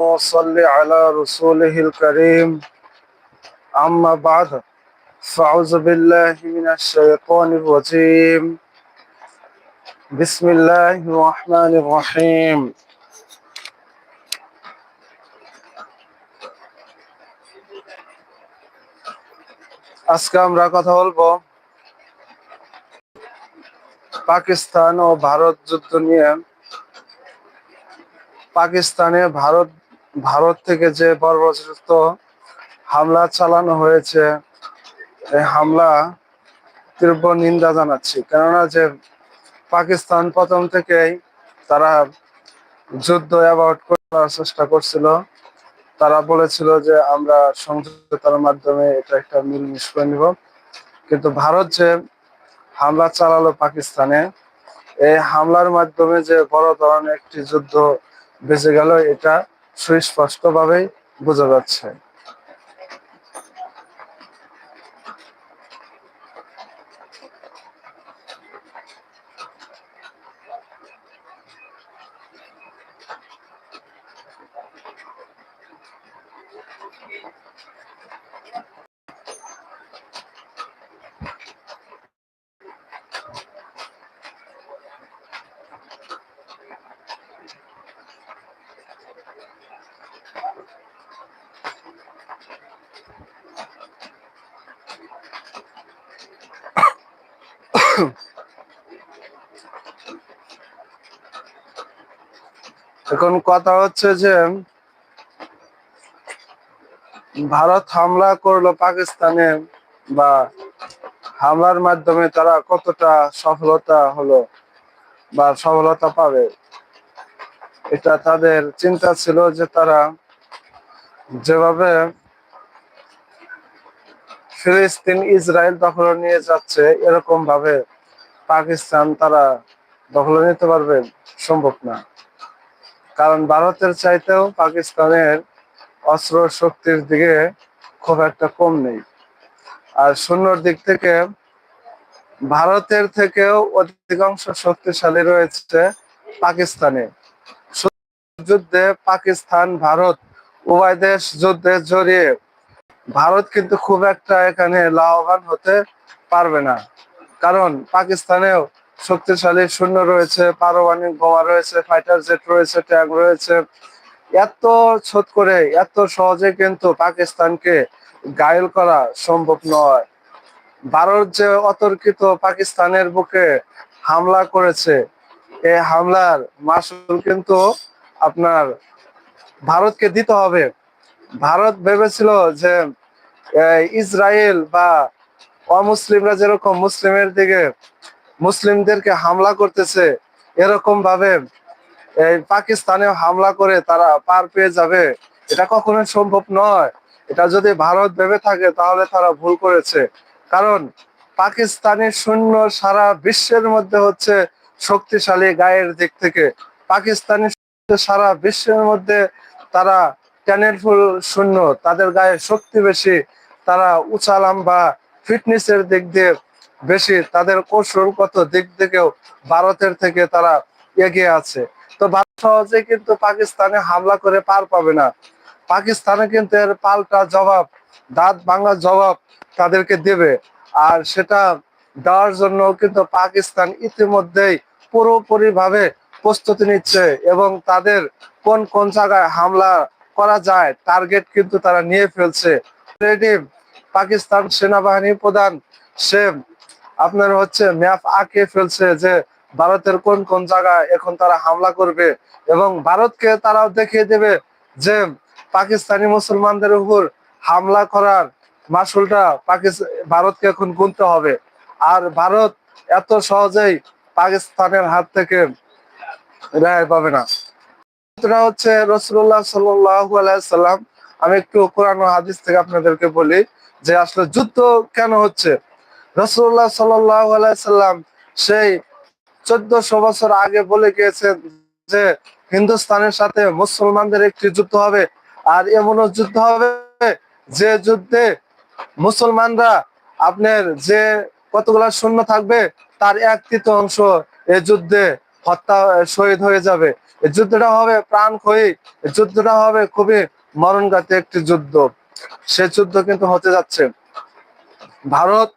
وصل على رسوله الكريم أما بعد فأعوذ بالله من الشيطان الرجيم بسم الله الرحمن الرحيم আজকে আমরা কথা বলবো পাকিস্তান ও ভারত যুদ্ধ নিয়ে পাকিস্তানে ভারত ভারত থেকে যে বর্বরচিত হামলা চালানো হয়েছে, এই হামলা তীব্র নিন্দা জানাচ্ছি। কেননা যে পাকিস্তান প্রথম থেকেই তারা যুদ্ধ অ্যাভয়েড করার চেষ্টা করছিল। তারা বলেছিল যে আমরা সংযুক্ততার মাধ্যমে এটা একটা মিলমিশ করে নিব। কিন্তু ভারত যে হামলা চালালো পাকিস্তানে, এই হামলার মাধ্যমে যে বড় ধরনের একটি যুদ্ধ বেঁচে গেল, এটা সুস্পষ্ট ভাবেই বোঝা যাচ্ছে। এখন কথা হচ্ছে যে, ভারত হামলা করল পাকিস্তানে বা হামলার মাধ্যমে তারা কতটা সফলতা হলো বা সফলতা পাবে, এটা তাদের চিন্তা ছিল যে তারা যেভাবে ফিলিস্তিন, ইসরায়েল দখল নিয়ে যাচ্ছে এরকম ভাবে পাকিস্তান তারা দখল নিতে পারবে, সম্ভব না। কারণ ভারতের চাইতেও পাকিস্তানের অস্ত্র শক্তির দিকে খুব একটা কম নেই। আর শূন্যর দিক থেকে ভারতের থেকেও অধিকাংশ শক্তিশালী রয়েছে পাকিস্তানে। যুদ্ধে পাকিস্তান, ভারত উভয় দেশ যুদ্ধে জড়িয়ে ভারত কিন্তু খুব একটা এখানে লাভবান হতে পারবে না। কারণ পাকিস্তানেও শক্তিশালী শূন্য রয়েছে, পারমাণবিক বোমা রয়েছে ফাইটার জেট রয়েছে ট্যাঙ্ক রয়েছে। এত ছোট করে, এত সহজে কিন্তু পাকিস্তানকে গায়েল করা সম্ভব নয়। ভারত যে অতর্কিত পাকিস্তানের বুকে হামলা করেছে এই হামলার মাসুল কিন্তু আপনার ভারতকে দিতে হবে। ভারত ভেবেছিল যে ইসরায়েল বা অমুসলিমরা যেরকম মুসলিমের দিকে মুসলিমদেরকে হামলা করতেছে, এরকম ভাবে এই পাকিস্তানে হামলা করে তারা পার পেয়ে যাবে, এটা কখনোই সম্ভব নয়। এটা যদি ভারত ভেবে থাকে, তাহলে তারা ভুল করেছে। কারণ পাকিস্তানি সৈন্য সারা বিশ্বের মধ্যে হচ্ছে শক্তিশালী গায়ের দিক থেকে। পাকিস্তানি সারা বিশ্বের মধ্যে তারা ট্যানের ফুল শূন্য তাদের গায়ে শক্তি বেশি, তারা উঁচা লম্বা ফিটনেসের দিক দিয়ে বেশি, তাদের কৌশলগত দিক থেকেও ভারতের থেকে তারা এগিয়ে আছে। তো ভারত সহজে কিন্তু পাকিস্তানে হামলা করে পার পাবে না। পাকিস্তানে কিন্তু এর পাল্টা জবাব, দাঁত ভাঙা জবাব তাদেরকে দেবে। আর সেটা দেওয়ার জন্য কিন্তু পাকিস্তান ইতিমধ্যেই পুরোপুরি ভাবে প্রস্তুতি নিচ্ছে এবং তাদের কোন কোন জায়গায় হামলা করা যায় টার্গেট কিন্তু তারা নিয়ে ফেলছে। পাকিস্তান সেনাবাহিনী প্রধান সে আপনার হচ্ছে ম্যাপ আঁকে ফেলছে যে ভারতের কোন কোন জায়গায় এখন তারা হামলা করবে এবং ভারতকে তারাও দেখিয়ে দেবে যে পাকিস্তানি মুসলমানদের উপর হামলা করার মাসুলটা ভারতকে এখন গুনতে হবে। আর ভারত এত সহজেই পাকিস্তানের হাত থেকে রেহাই পাবে না। হচ্ছে রসুল্লাহ সাল্লাম, আমি একটু কোরআন হাদিস থেকে আপনাদেরকে বলি যে আসলে যুদ্ধ কেন হচ্ছে? রসুল্লাহ সাল্লাম সেই চোদ্দশো বছর আগে বলে গিয়েছেন যে হিন্দুস্তানের সাথে মুসলমানদের একটি যুদ্ধ হবে। আর এমনও যুদ্ধ হবে যে যুদ্ধে মুসলমানরা আপনার যে কতগুলা শূন্য থাকবে, তার এক তৃতীয় অংশ এ যুদ্ধে হত্যা, শহীদ হয়ে যাবে। এই যুদ্ধটা হবে প্রাণ ক্ষয়ী যুদ্ধটা হবে খুবই মরণঘাতী একটি যুদ্ধ। সে যুদ্ধ কিন্তু হতে যাচ্ছে। ভারত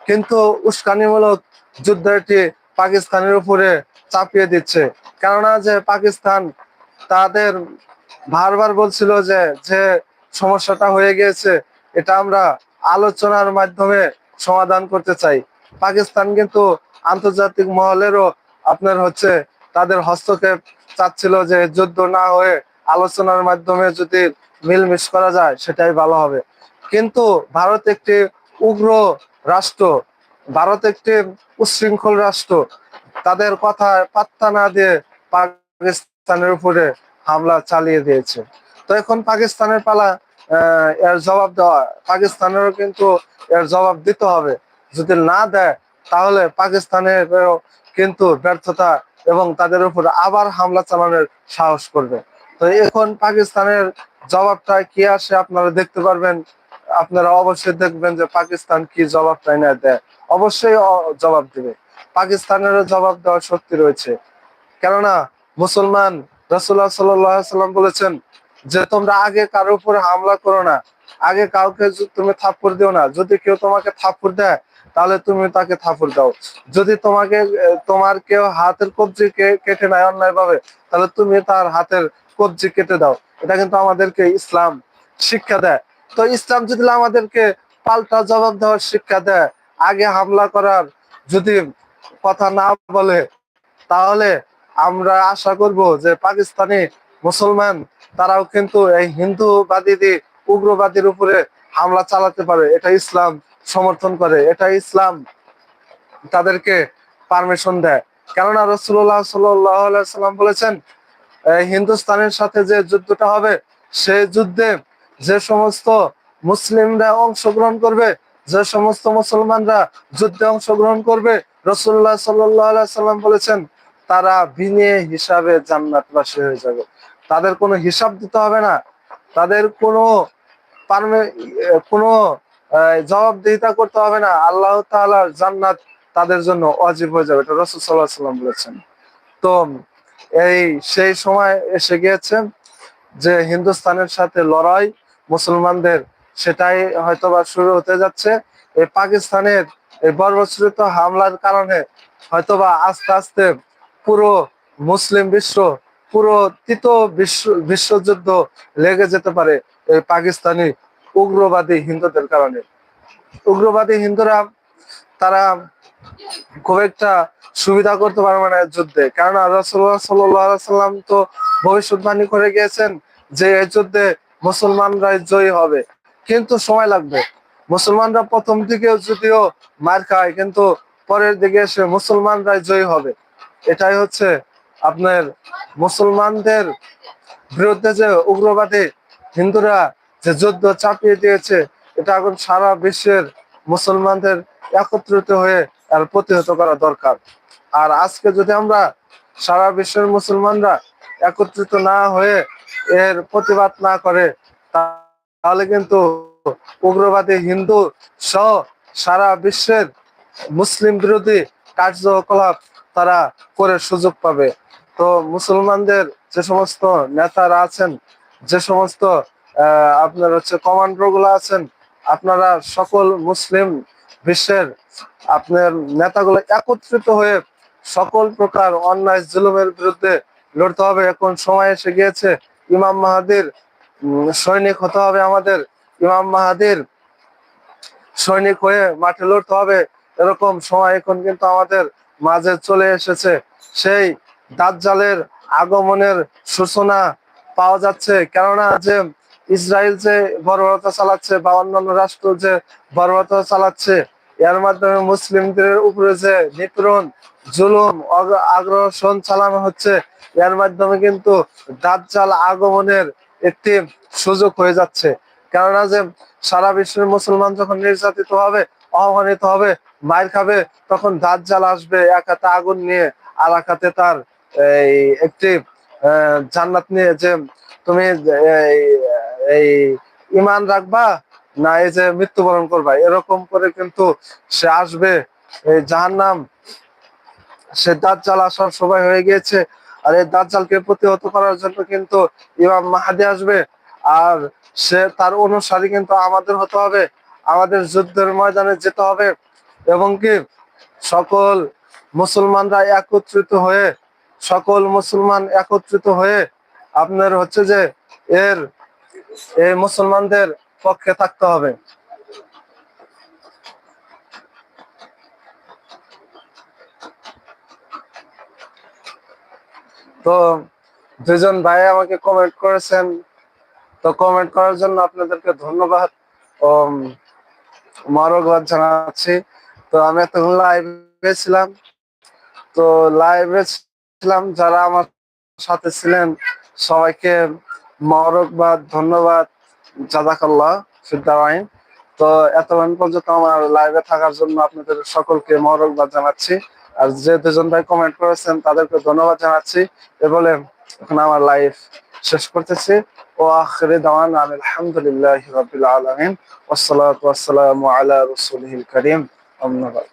কিন্তু উস্কানিমূলক যুদ্ধটি পাকিস্তানের উপরে চাপিয়ে দিচ্ছে। কেননা যে পাকিস্তান তাদের বারবার বলছিল যে যে সমস্যাটা হয়ে গিয়েছে, এটা আমরা আলোচনার মাধ্যমে সমাধান করতে চাই। পাকিস্তান কিন্তু আন্তর্জাতিক মহলেরও আপনার হচ্ছে তাদের হস্তক্ষেপ চাচ্ছিল যে, যুদ্ধ না হয়ে আলোচনার মাধ্যমে যদি মিলমিশ করা যায়, সেটাই ভালো হবে। কিন্তু ভারত একটি উগ্র রাষ্ট্র, ভারত একটি উচ্ছৃঙ্খল রাষ্ট্র। তাদের কথা পাত্তা না দিয়ে পাকিস্তানের উপরে হামলা চালিয়ে দিয়েছে। তো এখন পাকিস্তানের পালা এর জবাব দেওয়া, পাকিস্তানেরও কিন্তু এর জবাব দিতে হবে। যদি না দেয়, তাহলে পাকিস্তানের কিন্তু ব্যর্থতা এবং তাদের উপর আবার হামলা চালানোর সাহস করবে। তো এখন পাকিস্তানের জবাবটা কি আসে আপনারা দেখতে পারবেন। আপনারা অবশ্যই দেখবেন যে পাকিস্তান কি জবাবটা না দেয়। অবশ্যই জবাব দিবে। পাকিস্তানেরও জবাব দেওয়ার শক্তি রয়েছে। কেননা মুসলমান রসুল্লাহ সাল্লাম বলেছেন যে, তোমরা আগে কারোর উপরে হামলা করো না। আগে কাউকে তুমি থাপ্পড় দিও না। যদি কেউ তোমাকে থাপ্পড় দেয়, তাহলে তুমি তাকে থাপ্পড় দাও। যদি তোমাকে তোমার কেউ হাতের কবজি কেটে নেয় অন্যায় ভাবে তাহলে তুমি তার হাতের কবজি কেটে দাও। এটা কিন্তু আমাদেরকে ইসলাম শিক্ষা দেয়। তো ইসলাম যদি আমাদেরকে পাল্টা জবাব দেওয়ার শিক্ষা দেয়, আগে হামলা করার যদি কথা না বলে, তাহলে আমরা আশা করব যে পাকিস্তানি মুসলমান তারাও কিন্তু এই হিন্দুবাদী উগ্রবাদীর উপরে হামলা চালাতে পারে। এটা ইসলাম সমর্থন করে, এটা ইসলাম তাদেরকে পারমিশন দেয়। কেননা রসুল্লাহ সাল্লাম বলেছেন হিন্দুস্তানের সাথে যে যুদ্ধটা হবে সেই যুদ্ধে যে সমস্ত মুসলিমরা অংশগ্রহণ করবে, যে সমস্ত মুসলমানরা যুদ্ধে অংশগ্রহণ করবে রসুল্লাহ সাল্লাম বলেছেন, তারা বিনে হিসাবে জান্নাতবাসী হয়ে যাবে। তাদের কোনো হিসাব দিতে হবে না। তাদের কোনো কোনো জবাবদিহিতা করতে হবে না। আল্লাহ তাআলার জান্নাত তাদের জন্য অজীব হয়ে যাবে। এটা রসুল সাল্লাহ সাল্লাম বলেছেন। তো, এই সেই সময় এসে গিয়েছে যে হিন্দুস্তানের সাথে লড়াই মুসলমানদের, সেটাই হয়তোবা শুরু হতে যাচ্ছে। এই পাকিস্তানের এই বর্বচ্ছরিত হামলার কারণে হয়তোবা আস্তে আস্তে পুরো মুসলিম বিশ্ব, পুরো তৃতীয় বিশ্ব, বিশ্বযুদ্ধ লেগে যেতে পারে এই পাকিস্তানি উগ্রবাদী হিন্দুদের কারণে। উগ্রবাদী হিন্দুরা, তারা খুব একটা সুবিধা করতে পারবে না যুদ্ধে। রাসূলুল্লাহ সাল্লাল্লাহু সাল্লাম তো ভবিষ্যৎবাণী করে গিয়েছেন যে এই যুদ্ধে মুসলমানরাই জয়ী হবে। কিন্তু সময় লাগবে। মুসলমানরা প্রথম দিকে যদিও মার খায়, কিন্তু পরের দিকে এসে মুসলমানরাই জয়ী হবে। এটাই হচ্ছে আপনার মুসলমানদের বিরুদ্ধে যে উগ্রবাদী হিন্দুরা যে যুদ্ধ চাপিয়ে দিয়েছে, এটা এখন সারা বিশ্বের মুসলমানদের একত্রিত হয়ে আর প্রতিহত করা দরকার। আর আজকে যদি আমরা সারা বিশ্বের মুসলমানরা একত্রিত না হয়ে এর প্রতিবাদ না করে, তাহলে কিন্তু উগ্রবাদী হিন্দু সহ সারা বিশ্বের মুসলিম বিরোধী কার্যকলাপ তারা করে সুযোগ পাবে। তো মুসলমানদের যে সমস্ত নেতারা আছেন, যে সমস্ত আপনার হচ্ছে কমান্ডারগুলো আছেন, আপনারা সকল মুসলিম বিশ্বের আপনার নেতাগুলো একত্রিত হয়ে সকল প্রকার অন্যায় জুলুমের বিরুদ্ধে লড়তে হবে। এখন সময় এসে গিয়েছে ইমাম মাহাদির সৈনিক হতে হবে আমাদের। ইমাম মাহাদির সৈনিক হয়ে মাঠে লড়তে হবে। এরকম সময় এখন কিন্তু আমাদের মাঝে চলে এসেছে। সেই দাজ্জালের আগমনের সূচনা পাওয়া যাচ্ছে। কেননা যে ইসরায়েল যে বর্বরতা চালাচ্ছে বা অন্যান্য রাষ্ট্র যে বর্বরতা চালাচ্ছে এর মাধ্যমে মুসলিমদের উপরে যে নিপীড়ন, জুলুম আগ্রাসন চালানো হচ্ছে, এর মাধ্যমে কিন্তু দাজ্জাল আগমনের একটি সুযোগ হয়ে যাচ্ছে। কেননা যে সারা বিশ্বের মুসলমান যখন নির্যাতিত হবে অবমানিত হবে মায়ের খাবে, তখন দাজ্জাল আসবে এক হাতে আগুন নিয়ে, আর এক হাতে তার এই একটি জান্নাত নিয়ে যে তুমি এই, ইমান রাখবা না, এই যে মৃত্যুবরণ করবা, এরকম করে কিন্তু সে আসবে, এই নাম সে দাজ্জাল আসার সময় হয়ে গিয়েছে, আর এই দাজ্জালকে প্রতিহত করার জন্য কিন্তু ইমাম মাহাদি আসবে, আর সে তার অনুসারী কিন্তু আমাদের হতে হবে, আমাদের যুদ্ধের ময়দানে যেতে হবে, এবং কি সকল মুসলমানরা একত্রিত হয়ে, সকল মুসলমান একত্রিত হয়ে, আপনার হচ্ছে যে এর, এই মুসলমানদের পক্ষে থাকতে হবে। তো দুজন ভাই আমাকে কমেন্ট করেছেন। তো কমেন্ট করার জন্য আপনাদেরকে ধন্যবাদ। মারকবাদ জানাচ্ছি। তো আমি এতক্ষণ লাইভে ছিলাম। তো লাইভে ছিলাম। যারা আমার সাথে ছিলেন, সবাইকে মারকবাদ ধন্যবাদ। জাজাকাল্লাহ সিদ্ধারাইন তো এতক্ষণ পর্যন্ত আমার লাইভে থাকার জন্য আপনাদের সকলকে মরকবাদ জানাচ্ছি। আর যে দুজন ভাই কমেন্ট করেছেন, তাদেরকে ধন্যবাদ জানাচ্ছি। এ বলে এখন আমার লাইভ শেষ করতেছি। ও আখরে দাওয়ান আলহামদুলিল্লাহ রাবিল আলমিন। ওসালাত আলা রসুলহিল করিম। ধন্যবাদ